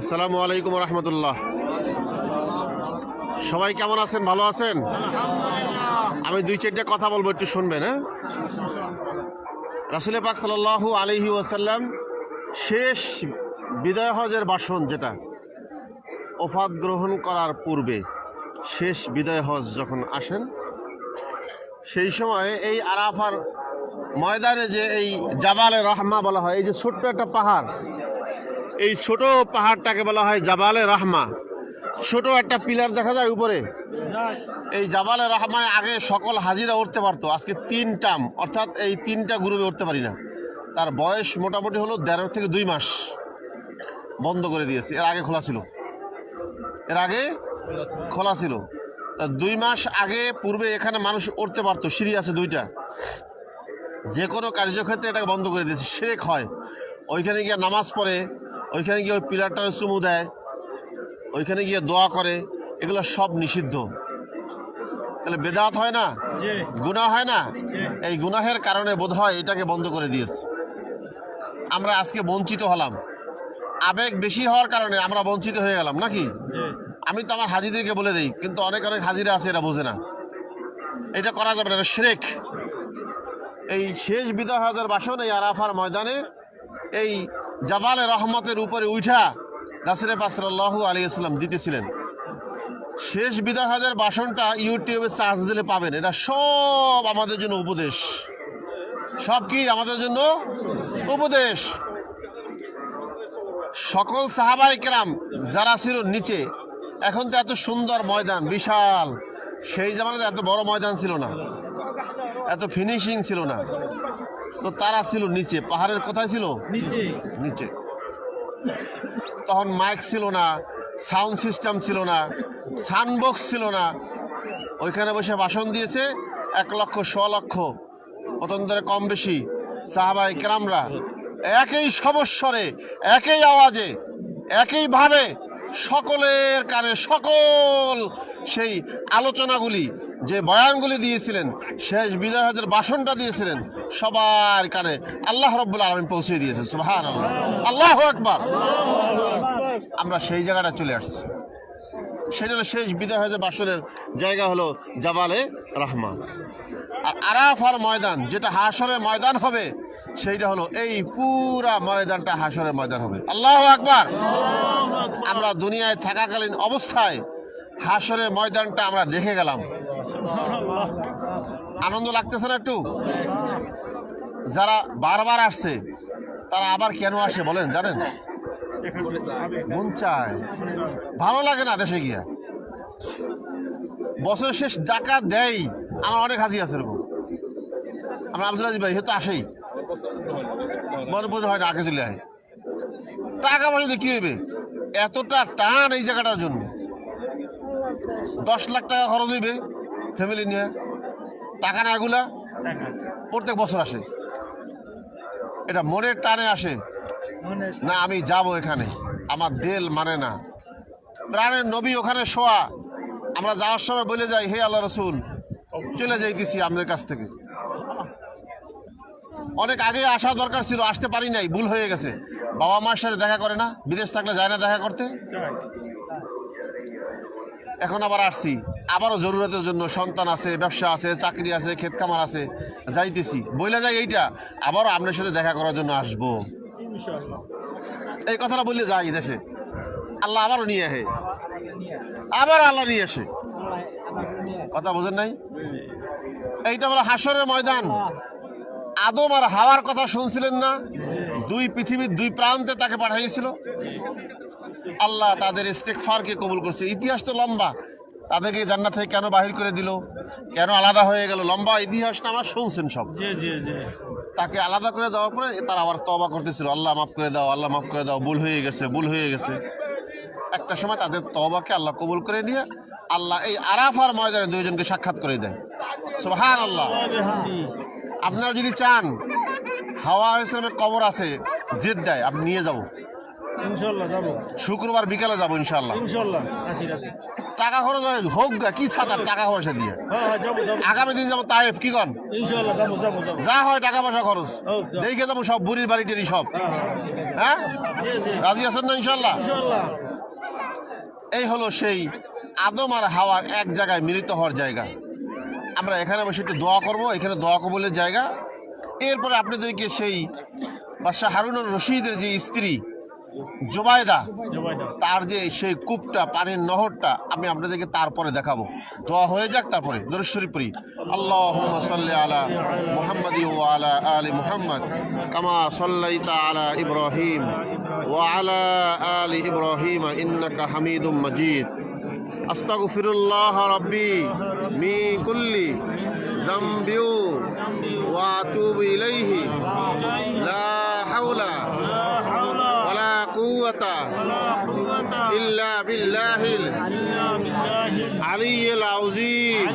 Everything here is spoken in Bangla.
আসসালামু আলাইকুম রহমতুল্লাহ। সবাই কেমন আছেন? ভালো আছেন? আমি দুই চারটে কথা বলব একটু শুনবেন হ্যাঁ? রাসুল পাক সাল্লাল্লাহু আলহি ওয়াসাল্লাম শেষ বিদায় হজের বাসন যেটা ওফাত গ্রহণ করার পূর্বে শেষ বিদায় হজ যখন আসেন সেই সময় এই আরাফার ময়দানে যে এই জাবালে রহমা বলা হয় এই যে ছোট্ট একটা পাহাড় এই ছোট পাহাড়টাকে বলা হয় জাবালে রহমা। ছোট একটা পিলার দেখা যায় উপরে। এই জাবালে রহমায় আগে সকল হাজিরা উঠতে পারতো। আজকে তিন টাম অর্থাৎ এই তিনটা গ্রুপে উঠতে পারি না। তার বয়স মোটামুটি হলো দেড় থেকে দুই মাস। বন্ধ করে দিয়েছে। এর আগে খোলা ছিল। এর আগে খোলা ছিল। দুই মাস আগে পূর্বে এখানে মানুষ উঠতে পারতো। সিঁড়ি আছে দুইটা। যে কোনো কার্যক্ষেত্রে এটাকে বন্ধ করে দিয়েছে। সেরেক হয়। ওইখানে গিয়ে নামাজ পড়ে ওইখানে গিয়ে ওই পিলারটার চুমু দেয় ওইখানে গিয়ে দোয়া করে এগুলো সব নিষিদ্ধ। তাহলে বেদাত হয় না? গুনাহ হয় না? এই গুনাহের কারণে বোধ হয় এটাকে বন্ধ করে দিয়েছে। আমরা আজকে বঞ্চিত হলাম। আবেগ বেশি হওয়ার কারণে আমরা বঞ্চিত হয়ে গেলাম নাকি? আমি তো আমার হাজিদেরকে বলে দিই কিন্তু অনেক অনেক হাজিরা আছে এরা বোঝে না। এটা করা যাবে না এটা শ্রেক এই শেষ বিদায় হজের বাসন এই আরাফার ময়দানে এই জাবালে রহমতের উপরে উঠা নাসিরে পাক আলী আলাইহি সাল্লাম দিতেছিলেন শেষ বিদায় বাসনটা ইউটিউবে চার্জ দিলে পাবেন। এটা সব আমাদের জন্য উপদেশ। সব কি আমাদের জন্য? উপদেশ। সকল সাহাবাই কেরাম যারা ছিল নিচে, এখন তো এত সুন্দর ময়দান, বিশাল। সেই জামানাতে এত বড় ময়দান ছিল না। এত ফিনিশিং ছিল না। তো তারা ছিল নিচে পাহাড়ের কোথায় ছিল? নিচে। তখন মাইক ছিল না সাউন্ড সিস্টেম ছিল না সানবক্স ছিল না। ওইখানে বসে ভাষণ দিয়েছে এক লক্ষ শ লক্ষ অতন্তরে কম বেশি সাহাবাই কেরামরা। একই সমস্বরে একই আওয়াজে একইভাবে সকলের কানে সকল সেই আলোচনাগুলি, যে বয়ানগুলি দিয়েছিলেন, শেষ বিজয় হাজার বাসনটা দিয়েছিলেন, সবার কানে আল্লাহ রব্বুল আলমিন পৌঁছে দিয়েছেন সুহান আল্লাহ আল্লাহ একবার আমরা সেই জায়গাটা চলে আসছি। সেটা হলো শেষ বিদায় হয়ে বাসনের জায়গা হলো জাবালে রহমান। আর আরাফার ময়দান, যেটা হাসরের ময়দান হবে, সেইটা হলো এই পুরা ময়দানটা হাসরের ময়দান হবে। আল্লাহ আকবার। আমরা দুনিয়ায় থাকাকালীন অবস্থায় হাসরের ময়দানটা আমরা দেখে গেলাম। আনন্দ লাগতেছে না একটু? যারা বারবার আসছে, তারা আবার কেন আসে বলেন, জানেন? মন চায়। ভালো লাগে না দেশে গিয়া। বছর শেষ টাকা দেয়, আমার অনেক হাজি আছে এরকম। আমরা আব্দুল ভাই হয়তো আসেই। মনে পড়ে হয় না, আগে চলে টাকা পয়সা কি হইবে? এতটা টান এই জায়গাটার জন্য। দশ লাখ টাকা খরচ হইবে ফ্যামিলি নিয়ে। টাকা না এগুলা প্রত্যেক বছর আসে। এটা মনের টানে আসে। না আমি যাব এখানে। আমার দেল মানে না। প্রাণের নবী ওখানে শোয়া। আমরা যাওয়ার সময় বলে যাই হে আল্লাহ রসুল চলে যাইতেছি আমাদের কাছ থেকে। অনেক আগে আসা দরকার ছিল আসতে পারি নাই ভুল হয়ে গেছে। বাবা মার সাথে দেখা করে না বিদেশ থাকলে যায় না দেখা করতে। এখন আবার আসছি। আবারও জরুরতের জন্য সন্তান আছে, ব্যবসা আছে, চাকরি আছে, ক্ষেত খামার আছে, যাইতেছি। বইলা যাই এইটা, আবারও আপনার সাথে দেখা করার জন্য আসব। এই কথাটা বললে যাই দেশে। আল্লাহ আবারও নিয়ে আসে। আবার আল্লাহ নিয়ে আসে। কথা বোঝেন নাই? এইটা বলে হাসরের ময়দান। আদম আর হাওয়ার কথা শুনছিলেন না? দুই পৃথিবীর দুই প্রান্তে তাকে পাঠিয়েছিল। আল্লাহ তাদের ইস্তেকফারকে কবুল করছে। ইতিহাস তো লম্বা। তাদেরকে জান্নাত থেকে কেন বাহির করে দিল? কেন আলাদা হয়ে গেল? লম্বা ইতিহাসটা আমার শুনছেন সব। তাকে আলাদা করে দেওয়ার পরে তারা আবার তবা করতেছিল। আল্লাহ মাফ করে দাও আল্লাহ মাফ করে দাও ভুল হয়ে গেছে ভুল হয়ে গেছে। একটা সময় তাদের তবাকে আল্লাহ কবুল করে নিয়ে আল্লাহ এই আরাফার ময়দানে দুইজনকে সাক্ষাৎ করে দেয়। সোহান আল্লাহ আপনারা যদি চান হাওয়া ইসলামের কবর আছে জেদ দেয় আপনি নিয়ে যাব। ইনশাল্লাহ যাব। শুক্রবার বিকালে যাব ইনশাল্লাহ ইনশাল্লাহ আসি রাখি টাকা খরচ হয়, হোক গা কি ছাতা টাকা পয়সা দিয়ে। হ্যাঁ হ্যাঁ আগামী দিন যাব তাইফ কি কন? ইনশাল্লাহ যাব যাব যাব। যা হয় টাকা পয়সা খরচ। দেখে যাব সব বুড়ির বাড়ি টেরি সব। হ্যাঁ হ্যাঁ হ্যাঁ রাজি আছেন না ইনশাল্লাহ এই হলো সেই আদম আর হাওয়ার এক জায়গায় মিলিত হওয়ার জায়গা। আমরা এখানে বসে একটু দোয়া করব এখানে দোয়া কবলের জায়গা। এরপরে আপনাদেরকে সেই বাদশাহ হারুনুর রশিদের যে স্ত্রী জবাইদা তার যে সেই কূপটা পানির নহরটা আমি আপনাদেরকে তারপরে দেখাবো দোয়া হয়ে যাক তারপরে দরশ্বরী পরি আল্লাহ সাল্লি আলা মুহাম্মদ আলা আলি মুহাম্মদ কামা সাল্লাইতা আলা ইব্রাহিম وعلى آل إبراهيم إنك حميد مجيد أستغفر الله ربي من كل ذنب وأتوب إليه لا حول لا حول ولا قوة إلا بالله العلي العظيم.